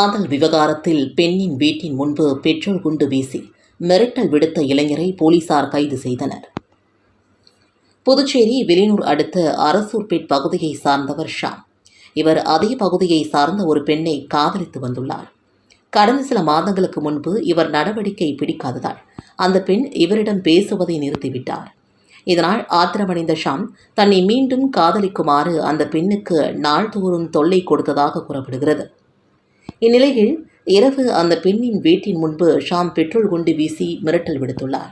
காதல் விவகாரத்தில் பெண்ணின் வீட்டின் முன்பு பெட்ரோல் குண்டு வீசி மிரட்டல் விடுத்த இளைஞரை போலீசார் கைது செய்தனர். புதுச்சேரி விலினூர் அடுத்த அரசூர்பேட் பகுதியை சார்ந்தவர் ஷாம். இவர் அதே பகுதியை சார்ந்த ஒரு பெண்ணை காதலித்து வந்துள்ளார். கடந்த சில மாதங்களுக்கு முன்பு இவர் நடவடிக்கை பிடிக்காததால் அந்த பெண் இவரிடம் பேசுவதை நிறுத்திவிட்டார். இதனால் ஆத்திரமடைந்த ஷாம் தன்னை மீண்டும் காதலிக்குமாறு அந்த பெண்ணுக்கு நாள்தோறும் தொல்லை கொடுத்ததாக கூறப்படுகிறது. இந்நிலையில் இரவு அந்த பெண்ணின் வீட்டின் முன்பு ஷாம் பெட்ரோல் குண்டு வீசி மிரட்டல் விடுத்துள்ளார்.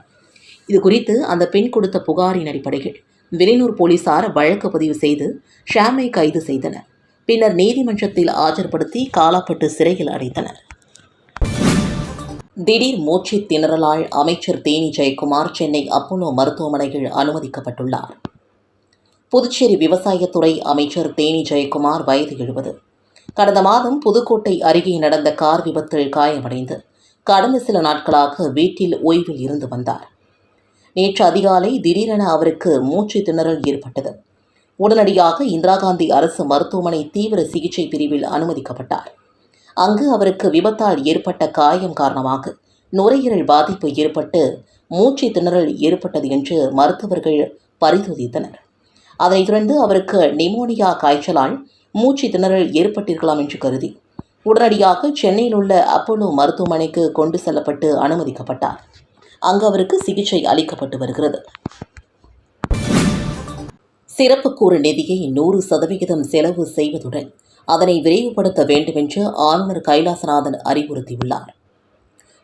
இது குறித்து அந்த பெண் கொடுத்த புகாரின் அடிப்படையில் வெளியூர் போலீசார் வழக்கு பதிவு செய்து ஷாமை கைது செய்தனர். பின்னர் நீதிமன்றத்தில் ஆஜர்படுத்தி காலாப்பட்டு சிறையில் அடைத்தனர். திடீர் மூச்சு திணறலால் அமைச்சர் தேனி ஜெயக்குமார் சென்னை அப்போலோ மருத்துவமனையில் அனுமதிக்கப்பட்டுள்ளார். புதுச்சேரி விவசாயத்துறை அமைச்சர் தேனி ஜெயக்குமார் வயது எழுபது. கடந்த மாதம் புதுக்கோட்டை அருகே நடந்த கார் விபத்தில் காயமடைந்து கடந்த சில நாட்களாக வீட்டில் ஓய்வில் இருந்து வந்தார். நேற்று அதிகாலை திடீரென அவருக்கு மூச்சு திணறல் ஏற்பட்டது. உடனடியாக இந்திரா காந்தி அரசு மருத்துவமனை தீவிர சிகிச்சை பிரிவில் அனுமதிக்கப்பட்டார். அங்கு அவருக்கு விபத்தால் ஏற்பட்ட காயம் காரணமாக நுரையீரல் பாதிப்பு ஏற்பட்டு மூச்சு திணறல் ஏற்பட்டது என்று மருத்துவர்கள் பரிசோதித்தனர் அதனைத் தொடர்ந்து அவருக்கு நிமோனியா காய்ச்சலால் மூச்சு திணறல் ஏற்பட்டிருக்கலாம் என்று கருதி உடனடியாக சென்னையில் உள்ள அப்போலோ மருத்துவமனைக்கு கொண்டு செல்லப்பட்டு அனுமதிக்கப்பட்டார். அங்கு அவருக்கு சிகிச்சை அளிக்கப்பட்டு வருகிறது. சிறப்புக்கூறு நிதியை நூறு சதவிகிதம் செலவு செய்வதுடன் அதனை விரைவுபடுத்த வேண்டுமென்று ஆளுநர் கைலாசநாதன் அறிவுறுத்தியுள்ளார்.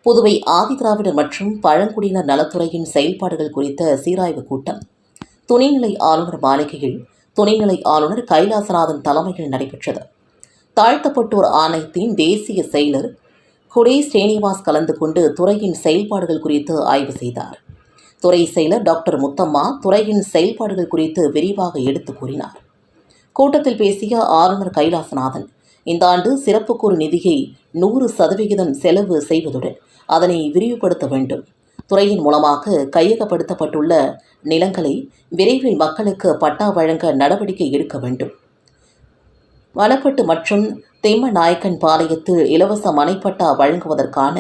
புதுவை ஆதிதிராவிடர் மற்றும் பழங்குடியினர் நலத்துறையின் செயல்பாடுகள் குறித்த சீராய்வு கூட்டம் துணைநிலை ஆளுநர் மாளிகையில் துணைநிலை ஆளுநர் கைலாசநாதன் தலைமையில் நடைபெற்றது. தாழ்த்தப்பட்டோர் ஆணையத்தின் தேசிய செயலர் குடே ஸ்ரீனிவாஸ் கலந்து கொண்டு துறையின் செயல்பாடுகள் குறித்து ஆய்வு செய்தார். துறை செயலர் டாக்டர் முத்தம்மா துறையின் செயல்பாடுகள் குறித்து விரிவாக எடுத்து கூறினார். கூட்டத்தில் பேசிய ஆளுநர் கைலாசநாதன் இந்த ஆண்டு சிறப்புக்கூறு நிதியை நூறு சதவிகிதம் செலவு செய்வதுடன் அதனை விரிவுபடுத்த வேண்டும். துறையின் மூலமாக கையகப்படுத்தப்பட்டுள்ள நிலங்களை விரைவில் மக்களுக்கு பட்டா வழங்க நடவடிக்கை எடுக்க வேண்டும். வனப்பட்டு மற்றும் திம்மநாயக்கன் பாளையத்தில் இலவச மனைப்பட்டா வழங்குவதற்கான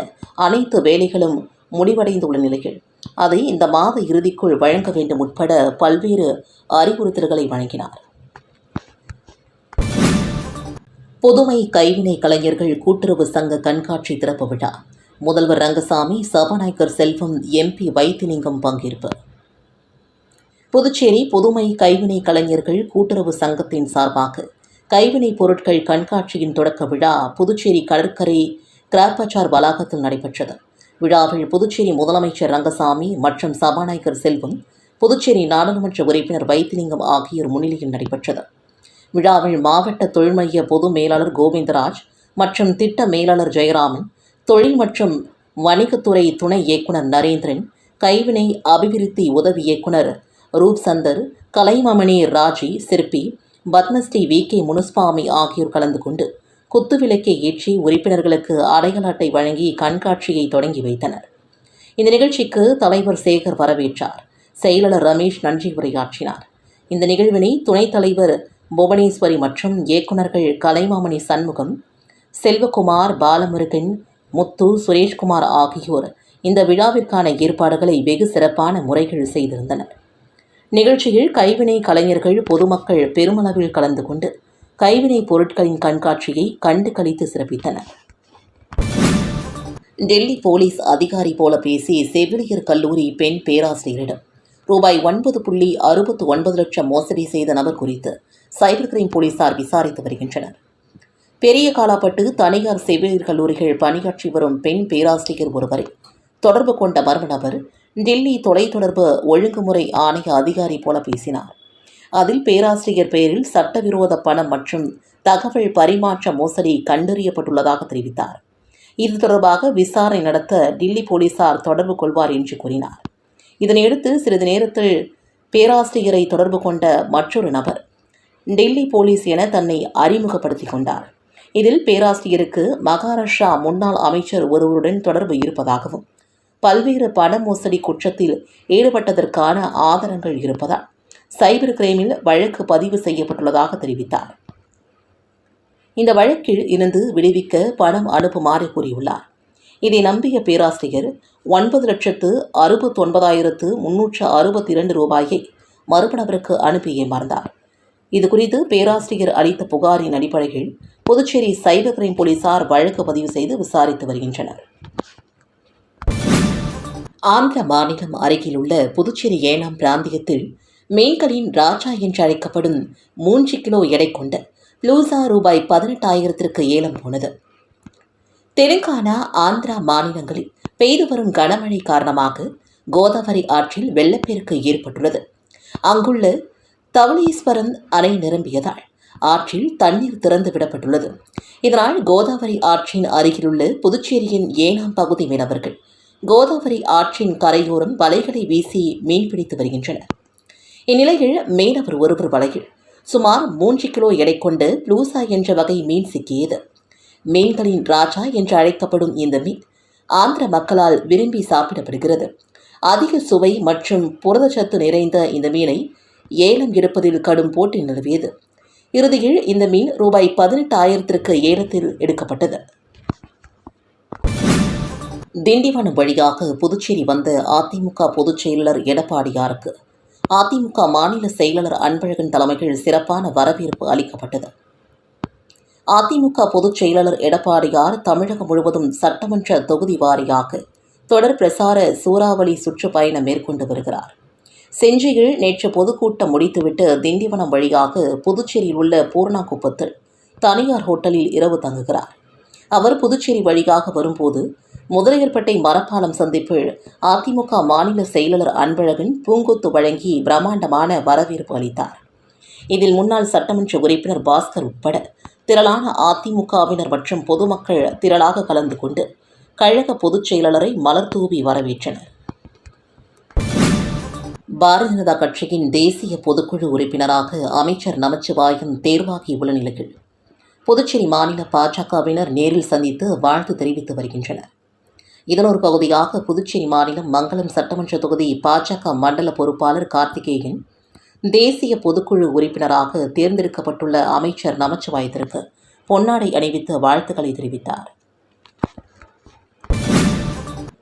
அனைத்து வேலைகளும் முடிவடைந்துள்ள நிலையில் அதை இந்த மாத இறுதிக்குள் வழங்க வேண்டும் உட்பட பல்வேறு அறிவுறுத்தல்களை வழங்கினார். புதுமை கைவினை கலைஞர்கள் கூட்டுறவு சங்க கண்காட்சி திறப்பு விழா முதல்வர் ரங்கசாமி சபாநாயகர் செல்வம் எம்பி வைத்திலிங்கம் பங்கேற்பு. புதுச்சேரி புதுமை கைவினை கலைஞர்கள் கூட்டுறவு சங்கத்தின் சார்பாக கைவினைப் பொருட்கள் கண்காட்சியின் தொடக்க விழா புதுச்சேரி கடற்கரை கிராப்பச்சார் வளாகத்தில் நடைபெற்றது. விழாவில் புதுச்சேரி முதலமைச்சர் ரங்கசாமி மற்றும் சபாநாயகர் செல்வம் புதுச்சேரி நாடாளுமன்ற உறுப்பினர் வைத்திலிங்கம் ஆகியோர் முன்னிலையில் நடைபெற்றது. விழாவில் மாவட்ட தொழில் மைய பொது மேலாளர் கோவிந்தராஜ் மற்றும் திட்ட மேலாளர் ஜெயராமன் தொழில் மற்றும் வணிகத்துறை துணை இயக்குனர் நரேந்திரன் கைவினை அபிவிருத்தி உதவி இயக்குனர் ரூப் சந்தர் கலைமாமணி ராஜி சிற்பி பத்மஸ்ரீ வி. கே. முனுஸ்வாமி ஆகியோர் கலந்து கொண்டு குத்துவிளக்கை ஏற்றி உறுப்பினர்களுக்கு அடையாள அட்டை வழங்கி கண்காட்சியை தொடங்கி வைத்தனர். இந்த நிகழ்ச்சிக்கு தலைவர் சேகர் வரவேற்றார். செயலாளர் ரமேஷ் நன்றி உரையாற்றினார். இந்த நிகழ்வினை துணைத் தலைவர் புவனேஸ்வரி மற்றும் இயக்குநர்கள் கலைமாமணி சண்முகம் செல்வகுமார் பாலமுருகன் முத்து சுரேஷ்குமார் ஆகியோர் இந்த விழாவிற்கான ஏற்பாடுகளை வெகு சிறப்பான முறைகள் செய்திருந்தனர். நிகழ்ச்சியில் கைவினை கலைஞர்கள் பொதுமக்கள் பெருமளவில் கலந்து கொண்டு கைவினை பொருட்களின் கண்காட்சியை கண்டு கழித்து சிறப்பித்தனர். டெல்லி போலீஸ் அதிகாரி போல பேசி செவிலியர் கல்லூரி பெண் பேராசிரியரிடம் ரூபாய் ஒன்பது புள்ளி அறுபத்து ஒன்பது லட்சம் மோசடி செய்த நபர் குறித்து சைபர் கிரைம் போலீசார் விசாரித்து வருகின்றனர். பெரிய காலாப்பட்டு தனியார் செவிலியர் கல்லூரிகள் பணியாற்றி வரும் பெண் பேராசிரியர் ஒருவரை தொடர்பு கொண்ட மர்ம நபர் டெல்லி தொலைத்தொடர்பு ஒழுங்குமுறை ஆணைய அதிகாரி போல பேசினார். அதில் பேராசிரியர் பெயரில் சட்டவிரோத பணம் மற்றும் தகவல் பரிமாற்ற மோசடி கண்டறியப்பட்டுள்ளதாக தெரிவித்தார். இது தொடர்பாக விசாரணை நடத்த டில்லி போலீசார் தொடர்பு கொள்வார் என்று கூறினார். இதனையடுத்து சிறிது நேரத்தில் பேராசிரியரை தொடர்பு கொண்ட மற்றொரு நபர் டெல்லி போலீஸ் என தன்னை அறிமுகப்படுத்திக் கொண்டார். இதில் பேராசிரியருக்கு மகாராஷ்டிரா முன்னாள் அமைச்சர் ஒருவருடன் தொடர்பு இருப்பதாகவும் பல்வேறு பண மோசடி குற்றத்தில் ஈடுபட்டதற்கான ஆதாரங்கள் இருப்பதால் சைபர் கிரைமில் வழக்கு பதிவு செய்யப்பட்டுள்ளதாக தெரிவித்தார். இந்த வழக்கில் இருந்து விடுவிக்க பணம் அனுப்புமாறு கூறியுள்ளார். இதை நம்பிய பேராசிரியர் ஒன்பது லட்சத்து அறுபத்தொன்பதாயிரத்து முன்னூற்று அறுபத்தி இரண்டு ரூபாயை மறுபணவருக்கு அனுப்பி ஏமாந்தார் இது குறித்து பேராசிரியர் அளித்த புகாரின் அடிப்படையில் புதுச்சேரி சைபர் கிரைம் போலீசார் வழக்கு பதிவு செய்து விசாரித்து வருகின்றனர். ஆந்திர மாநிலம் அருகில் உள்ள புதுச்சேரி ஏனாம் பிராந்தியத்தில் மீன்களின் ராஜா என்று அழைக்கப்படும் மூன்று கிலோ எடை கொண்ட லூசா ரூபாய் பதினெட்டாயிரத்திற்கு ஏலம் போனது. தெலுங்கானா ஆந்திரா மாநிலங்களில் பெய்து வரும் கனமழை காரணமாக கோதாவரி ஆற்றில் வெள்ளப்பெருக்கு ஏற்பட்டுள்ளது. அங்குள்ள தவளீஸ்வரன் அணை நிரம்பியதால் ஆற்றில் தண்ணீர் திறந்து விடப்பட்டுள்ளது. இதனால் கோதாவரி ஆற்றின் அருகிலுள்ள புதுச்சேரியின் ஏனாம் பகுதி மீனவர்கள் கோதாவரி ஆற்றின் கரையோரம் வலைகளை வீசி மீன்பிடித்து வருகின்றனர். இந்நிலையில் மீனவர் ஒருவர் வலையில் சுமார் மூன்று கிலோ எடை கொண்டு ப்ளூசா என்ற வகை மீன் சிக்கியது. மீன்களின் ராஜா என்று அழைக்கப்படும் இந்த மீன் ஆந்திர மக்களால் விரும்பி சாப்பிடப்படுகிறது. அதிக சுவை மற்றும் புரதச்சத்து நிறைந்த இந்த மீனை ஏலம் எடுப்பதில் கடும் போட்டி நிலவியது. இறுதியில் இந்த மீன் ரூபாய் பதினெட்டாயிரத்திற்கு ஏலத்தில் எடுக்கப்பட்டது. திண்டிவனம் வழியாக புதுச்சேரி வந்த அதிமுக பொதுச் செயலாளர் எடப்பாடியாருக்கு அதிமுக மாநில செயலாளர் அன்பழகன் தலைமையில் சிறப்பான வரவேற்பு அளிக்கப்பட்டது. அதிமுக பொதுச் செயலாளர் எடப்பாடியார் தமிழகம் முழுவதும் சட்டமன்ற தொகுதி வாரியாக தொடர் பிரசார சூறாவளி சுற்றுப்பயணம் மேற்கொண்டு வருகிறார். செஞ்சியில் நேற்று பொதுக்கூட்டம் முடித்துவிட்டு திண்டிவனம் வழியாக புதுச்சேரியில் உள்ள பூர்ணாகுப்பத்தில் தனியார் ஹோட்டலில் இரவு தங்குகிறார். அவர் புதுச்சேரி வழியாக வரும்போது முதலியர்பேட்டை மரப்பாலம் சந்திப்பில் அதிமுக மாநில செயலாளர் அன்பழகன் பூங்கொத்து வழங்கி பிரம்மாண்டமான வரவேற்பு அளித்தார். இதில் முன்னாள் சட்டமன்ற உறுப்பினர் பாஸ்கர் உட்பட திரளான அதிமுகவினர் மற்றும் பொதுமக்கள் திரளாக கலந்து கொண்டு கழக பொதுச் செயலாளரை மலர் தூவி வரவேற்றனர். பாரதிய ஜனதா கட்சியின் தேசிய பொதுக்குழு உறுப்பினராக அமைச்சர் நமச்சிவாயம் தேர்வாகியுள்ள நிலையில் புதுச்சேரி மாநில பாஜகவினர் நேரில் சந்தித்து வாழ்த்து தெரிவித்து வருகின்றனர். இதன் ஒரு பகுதியாக புதுச்சேரி மாநிலம் மங்களம் சட்டமன்ற தொகுதி பாஜக மண்டல பொறுப்பாளர் கார்த்திகேயன் தேசிய பொதுக்குழு உறுப்பினராக தேர்ந்தெடுக்கப்பட்டுள்ள அமைச்சர் நமச்சிவாயத்திற்கு பொன்னாடை அணிவித்து வாழ்த்துக்களை தெரிவித்தார்.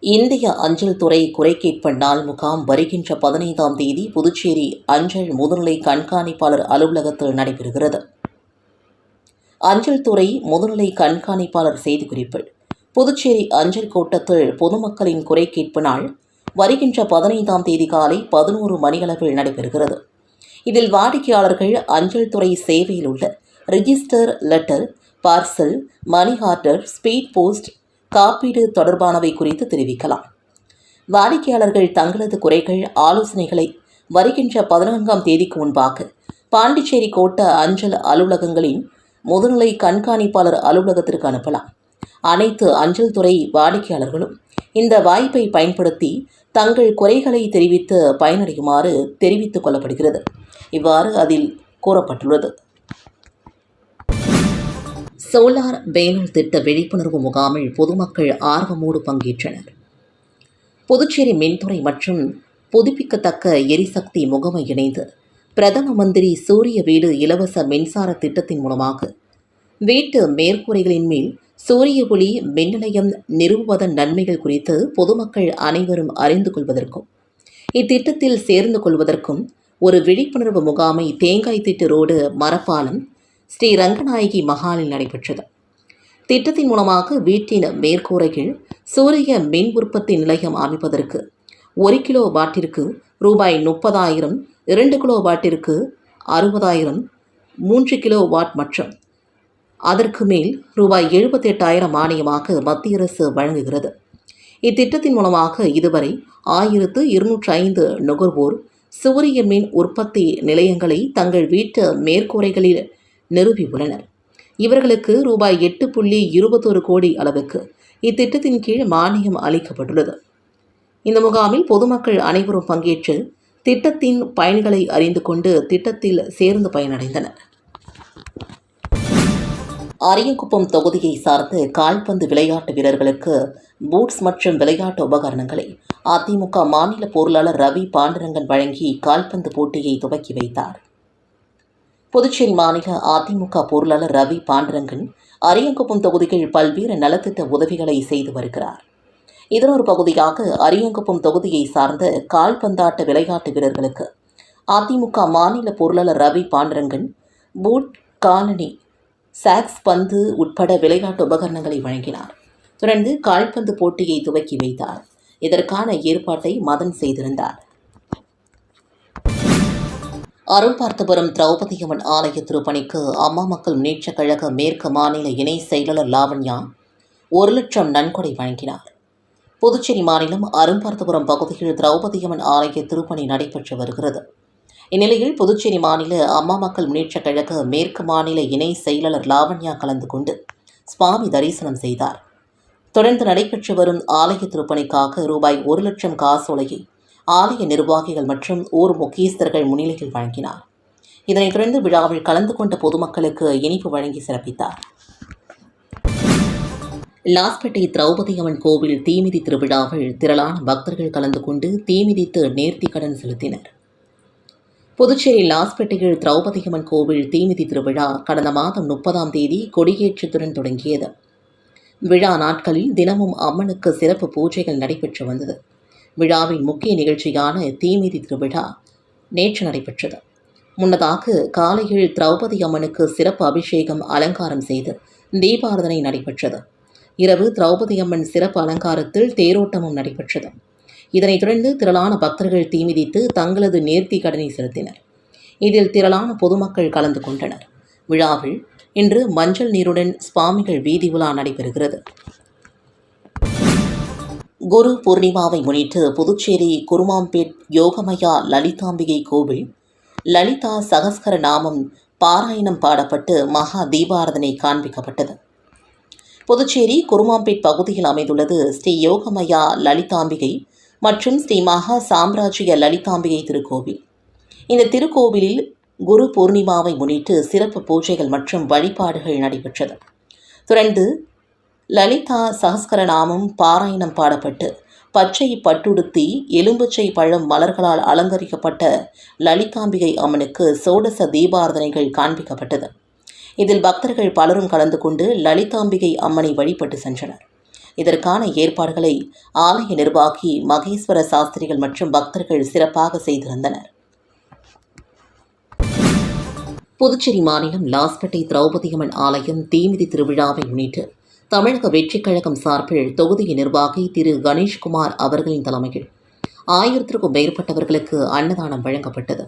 இந்திய அஞ்சல் துறை குறைகேட்ப நாள் முகாம் வருகின்ற பதினைந்தாம் தேதி புதுச்சேரி அஞ்சல் முதுநிலை கண்காணிப்பாளர் அலுவலகத்தில் நடைபெறுகிறது. அஞ்சல் துறை முதுநிலை கண்காணிப்பாளர் செய்திக்குறிப்பு புதுச்சேரி அஞ்சல் கூட்டத்தில் பொதுமக்களின் குறை கேட்பு நாள் வருகின்ற பதினைந்தாம் தேதி காலை பதினோரு மணியளவில் நடைபெறுகிறது. இதில் வாடிக்கையாளர்கள் அஞ்சல் துறை சேவையில் உள்ள register letter parcel money order speed post காப்பீடு தொடர்பானவை குறித்து தெரிவிக்கலாம். வாடிக்கையாளர்கள் தங்களது குறைகள் ஆலோசனைகளை வருகின்ற பதினான்காம் தேதிக்கு முன்பாக பாண்டிச்சேரி கோட்ட அஞ்சல் அலுவலகங்களின் முதுநிலை கண்காணிப்பாளர் அலுவலகத்திற்கு அனுப்பலாம். அனைத்து அஞ்சல் துறை வாடிக்கையாளர்களும் இந்த வாய்ப்பை பயன்படுத்தி தங்கள் குறைகளை தெரிவித்து பயனடையுமாறு தெரிவித்துக் கொள்ளப்படுகிறது. இவ்வாறு அதில் கூறப்பட்டுள்ளது. சோலார் பேனல் திட்ட விழிப்புணர்வு முகாமில் பொதுமக்கள் ஆர்வமோடு பங்கேற்றனர். புதுச்சேரி மின்துறை மற்றும் புதுப்பிக்கத்தக்க எரிசக்தி முகமை இணைந்து பிரதம மந்திரி சூரிய வீடு இலவச மின்சார திட்டத்தின் மூலமாக வீட்டு மேற்கூரைகளின் மேல் சூரிய ஒளி மின்நிலையம் நிறுவுவதன் நன்மைகள் குறித்து பொதுமக்கள் அனைவரும் அறிந்து கொள்வதற்கும் இத்திட்டத்தில் சேர்ந்து கொள்வதற்கும் ஒரு விழிப்புணர்வு முகாமை தேங்காய் திட்டு ரோடு மரப்பாலம் ஸ்ரீ ரங்கநாயகி மஹாலில் நடைபெற்றது. திட்டத்தின் மூலமாக வீட்டின் மேற்கூரையில் சூரிய மின் உற்பத்தி நிலையம் அமைப்பதற்கு ஒரு கிலோ வாட்டிற்கு ரூபாய் முப்பதாயிரம் இரண்டு கிலோ வாட்டிற்கு அறுபதாயிரம் மூன்று கிலோ வாட் மற்றும் அதற்கு மேல் ரூபாய் எழுபத்தெட்டாயிரம் மானியமாக மத்திய அரசு வழங்குகிறது. இத்திட்டத்தின் மூலமாக இதுவரை ஆயிரத்து இருநூற்றி ஐந்து நுகர்வோர் சூரிய மின் உற்பத்தி நிலையங்களை தங்கள் வீட்டு மேற்கூரைகளில் நிறுவியுள்ளனர் இவர்களுக்கு ரூபாய் எட்டு புள்ளி இருபத்தொரு கோடி அளவுக்கு இத்திட்டத்தின் கீழ் மானியம் அளிக்கப்பட்டுள்ளது. இந்த முகாமில் பொதுமக்கள் அனைவரும் பங்கேற்று திட்டத்தின் பயன்களை அறிந்து கொண்டு திட்டத்தில் சேர்ந்து பயனடைந்தனர். அரியங்குப்பம் தொகுதியை சார்ந்து கால்பந்து விளையாட்டு வீரர்களுக்கு பூட்ஸ் மற்றும் விளையாட்டு உபகரணங்களை அதிமுக மாநில பொருளாளர் ரவி பாண்டுரங்கன் வழங்கி கால்பந்து போட்டியை துவக்கி வைத்தார். புதுச்சேரி மாநில அதிமுக பொருளாளர் ரவி பாண்டரங்கன் அரியங்குப்பம் தொகுதியில் பல்வேறு நலத்திட்ட உதவிகளை செய்து வருகிறார். இதன் ஒரு பகுதியாக அரியங்குப்பம் தொகுதியை சார்ந்த கால்பந்தாட்ட விளையாட்டு வீரர்களுக்கு அதிமுக மாநில பொருளாளர் ரவி பாண்டரங்கன் பூட் காலனி சாக்ஸ் பந்து உட்பட விளையாட்டு உபகரணங்களை வழங்கினார். தொடர்ந்து கால்பந்து போட்டியை துவக்கி வைத்தார். இதற்கான ஏற்பாட்டை மதன் செய்திருந்தார். அருள்பார்த்தபுரம் திரௌபதியம்மன் ஆலய திருப்பணிக்கு அம்மா மக்கள் முன்னேற்றக் கழக மேற்கு மாநில இணை செயலாளர் லாவண்யா ஒரு லட்சம் நன்கொடை வழங்கினார். புதுச்சேரி மாநிலம் அரும்பார்த்தபுரம் பகுதியில் திரௌபதியம்மன் ஆலய திருப்பணி நடைபெற்று வருகிறது. இந்நிலையில் புதுச்சேரி மாநில அம்மா மக்கள் முன்னேற்றக் கழக மேற்கு மாநில இணை செயலாளர் லாவண்யா கலந்து கொண்டு சுவாமி தரிசனம் செய்தார். தொடர்ந்து நடைபெற்று வரும் ஆலய திருப்பணிக்காக ரூபாய் ஒரு லட்சம் காசோலையை ஆலய நிர்வாகிகள் மற்றும் ஊர் முக்கியஸ்தர்கள் முன்னிலையில் வழங்கினார். இதனைத் தொடர்ந்து விழாவில் கலந்து கொண்ட பொதுமக்களுக்கு இனிப்பு வழங்கி சிறப்பித்தார். லாஸ்பேட்டை திரௌபதி அம்மன் கோவில் தீமிதி திருவிழாவில் திரளான பக்தர்கள் கலந்து கொண்டு தீமிதித்து நேர்த்திக்கடன் செலுத்தினர். புதுச்சேரி லாஸ்பேட்டையில் திரௌபதி அம்மன் கோவில் தீமிதி திருவிழா கடந்த மாதம் முப்பதாம் தேதி கொடியேற்றத்துடன் தொடங்கியது. விழா நாட்களில் தினமும் அம்மனுக்கு சிறப்பு பூஜைகள் நடைபெற்று வந்தது. விழாவின் முக்கிய நிகழ்ச்சியான தீமிதி திருவிழா நேற்று நடைபெற்றது. முன்னதாக காலையில் திரௌபதி அம்மனுக்கு சிறப்பு அபிஷேகம் அலங்காரம் செய்து தீபாரதனை நடைபெற்றது. இரவு திரௌபதி அம்மன் சிறப்பு அலங்காரத்தில் தேரோட்டமும் நடைபெற்றது. இதனைத் தொடர்ந்து திரளான பக்தர்கள் தீமிதித்து தங்களது நேர்த்தி கடனை செலுத்தினர். இதில் திரளான பொதுமக்கள் கலந்து கொண்டனர். விழாவில் இன்று மஞ்சள் நீருடன் சுவாமிகள் வீதி உலா நடைபெறுகிறது. குரு பூர்ணிமாவை முன்னிட்டு புதுச்சேரி குருமாம்பேட் யோகமயா லலிதாம்பிகை கோவில் லலிதா சகஸ்கர நாமம் பாராயணம் பாடப்பட்டு மகா தீபாரதனை காண்பிக்கப்பட்டது. புதுச்சேரி குருமாம்பேட் பகுதியில் அமைந்துள்ளது ஸ்ரீ யோகமயா லலிதாம்பிகை மற்றும் ஸ்ரீ மகா சாம்ராஜ்ய லலிதாம்பிகை திருக்கோவில். இந்த திருக்கோவிலில் குரு பூர்ணிமாவை முன்னிட்டு சிறப்பு பூஜைகள் மற்றும் வழிபாடுகள் நடைபெற்றது. தொடர்ந்து லலிதா சகஸ்கரநாமம் பாராயணம் பாடப்பட்டு பச்சை பட்டுடுத்தி எலும்புச்சை பழம் மலர்களால் அலங்கரிக்கப்பட்ட லலிதாம்பிகை அம்மனுக்கு சோடச தீபாரதனைகள் காண்பிக்கப்பட்டது. இதில் பக்தர்கள் பலரும் கலந்து கொண்டு லலிதாம்பிகை அம்மனை வழிபட்டு சென்றனர். இதற்கான ஏற்பாடுகளை ஆலய நிர்வாகி மகேஸ்வர சாஸ்திரிகள் மற்றும் பக்தர்கள் சிறப்பாக செய்திருந்தனர். புதுச்சேரி மாநிலம் லாஸ்பேட்டை திரௌபதியம்மன் ஆலயம் தீமிதி திருவிழாவை முன்னிட்டு தமிழக வெற்றிக் கழகம் சார்பில் தொகுதி நிர்வாகி திரு கணேஷ்குமார் அவர்களின் தலைமையில் ஆயிரத்திற்கும் மேற்பட்டவர்களுக்கு அன்னதானம் வழங்கப்பட்டது.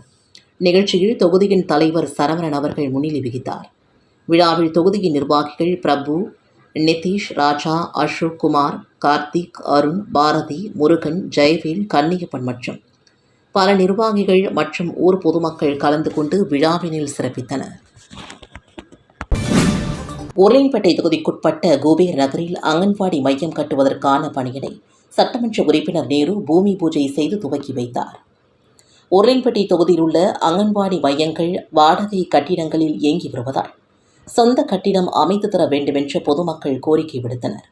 நிகழ்ச்சியில் தொகுதியின் தலைவர் சரவணன் அவர்கள் முன்னிலை வகித்தார். விழாவில் தொகுதியின் நிர்வாகிகள் பிரபு நிதிஷ் ராஜா அசோக் குமார் கார்த்திக் அருண் பாரதி முருகன் ஜெயவேல் கன்னியப்பன் மற்றும் பல நிர்வாகிகள் மற்றும் ஊர் பொதுமக்கள் கலந்து கொண்டு விழாவினில் சிறப்பித்தனர். உருளையன்பேட்டை தொகுதிக்குட்பட்ட குபேர் நகரில் அங்கன்வாடி மையம் கட்டுவதற்கான பணியினை சட்டமன்ற உறுப்பினர் நேரு பூமி பூஜை செய்து துவக்கி வைத்தார். உருளையன்பேட்டை தொகுதியில் உள்ள அங்கன்வாடி மையங்கள் வாடகை கட்டிடங்களில் இயங்கி வருவதால் சொந்த கட்டிடம் அமைத்து தர வேண்டுமென்று பொதுமக்கள் கோரிக்கை விடுத்தனர்.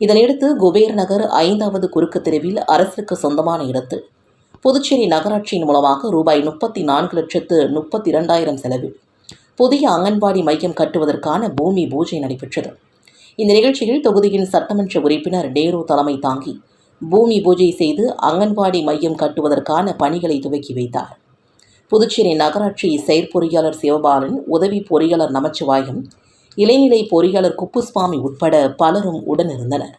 இதனையடுத்து குபேர் நகர் ஐந்தாவது குறுக்கு தெருவில் அரசுக்கு சொந்தமான இடத்தில் புதுச்சேரி நகராட்சியின் மூலமாக ரூபாய் முப்பத்தி நான்கு லட்சத்து முப்பத்தி இரண்டாயிரம் செலவில் புதிய அங்கன்வாடி மையம் கட்டுவதற்கான பூமி பூஜை நடைபெற்றது. இந்த நிகழ்ச்சியில் தொகுதியின் சட்டமன்ற உறுப்பினர் டேரோ தலைமை தாங்கி பூமி பூஜை செய்து அங்கன்வாடி மையம் கட்டுவதற்கான பணிகளை துவக்கி வைத்தார். புதுச்சேரி நகராட்சி செயற்பொறியாளர் சிவபாலன் உதவி பொறியாளர் நமச்சிவாயம் இளைநிலை பொறியாளர் குப்புசுவாமி உட்பட பலரும் உடனிருந்தனர்.